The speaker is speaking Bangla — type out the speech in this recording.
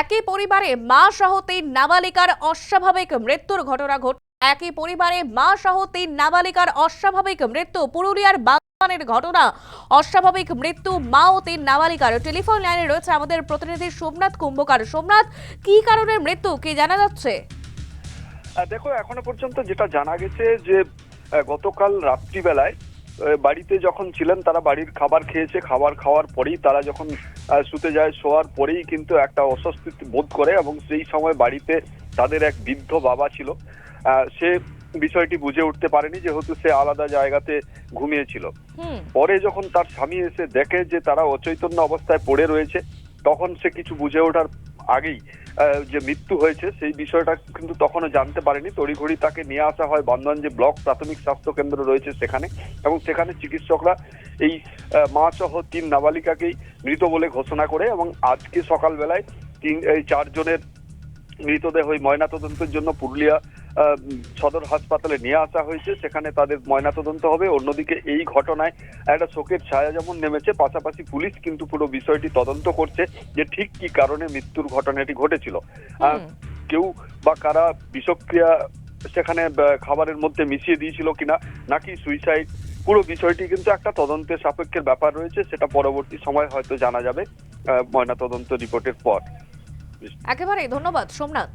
একই পরিবারে মা সহ তিন নাবালিকার অস্বাভাবিক মৃত্যুর ঘটনা ঘট একই পরিবারে মা সহ তিন নাবালিকার অস্বাভাবিক মৃত্যু, পুরুলিয়ার বাগানের ঘটনা, অস্বাভাবিক মৃত্যু, মা ও তিন নাবালিকার। টেলিফোন লাইনে রয়েছে আমাদের প্রতিনিধি সোমনাথ কুম্ভকার। সোমনাথ, কি কারণে মৃত্যু, কি জানা যাচ্ছে? দেখো, এখনও পর্যন্ত যেটা জানা গেছে যে গতকাল রাত্রিবেলায় বাড়িতে যখন ছিলেন তারা বাড়ির খাবার খেয়েছে। খাবার খাওয়ার পরেই তারা যখন শুতে যায় শোয়ার পরেই কিন্তু একটা অস্বস্তি বোধ করে এবং সেই সময় বাড়িতে তাদের এক বৃদ্ধ বাবা ছিল। সে বিষয়টি বুঝে উঠতে পারেনি যেহেতু সে আলাদা জায়গাতে ঘুমিয়েছিল। পরে যখন তার স্বামী এসে দেখে যে তারা অচৈতন্য অবস্থায় পড়ে রয়েছে তখন সে কিছু বুঝে ওঠার আগেই যে মৃত্যু হয়েছে, সেই বিষয়টা কিন্তু তখনও জানতে পারেনি। তড়িঘড়ি তাকে নিয়ে আসা হয় বন্ধন যে ব্লক প্রাথমিক স্বাস্থ্য কেন্দ্র রয়েছে সেখানে এবং সেখানে চিকিৎসকরা এই মা সহ তিন নাবালিকাকেই মৃত বলে ঘোষণা করে এবং আজকে সকালবেলায় তিন, এই চারজনের মৃতদেহ ময়নাতদন্তের জন্য পুরুলিয়া সদর হাসপাতালে নিয়ে আসা হয়েছে। সেখানে তাদের ময়নাতদন্ত হবে। অন্যদিকে এই ঘটনায় একটা শোকের ছায়া যেমন নেমেছে পাশাপাশি পুলিশ কিন্তু পুরো বিষয়টি তদন্ত করছে যে ঠিক কি কারণে মৃত্যুর ঘটনাটি ঘটেছিল। কেউ বা কারা বিষক্রিয়া সেখানে খাবারের মধ্যে মিশিয়ে দিয়েছিল কিনা নাকি সুইসাইড পুরো বিষয়টি কিন্তু একটা তদন্তের সাপেক্ষের ব্যাপার রয়েছে। সেটা পরবর্তী সময় হয়তো জানা যাবে ময়না তদন্ত রিপোর্টের পর। একেবারে ধন্যবাদ সোমনাথ।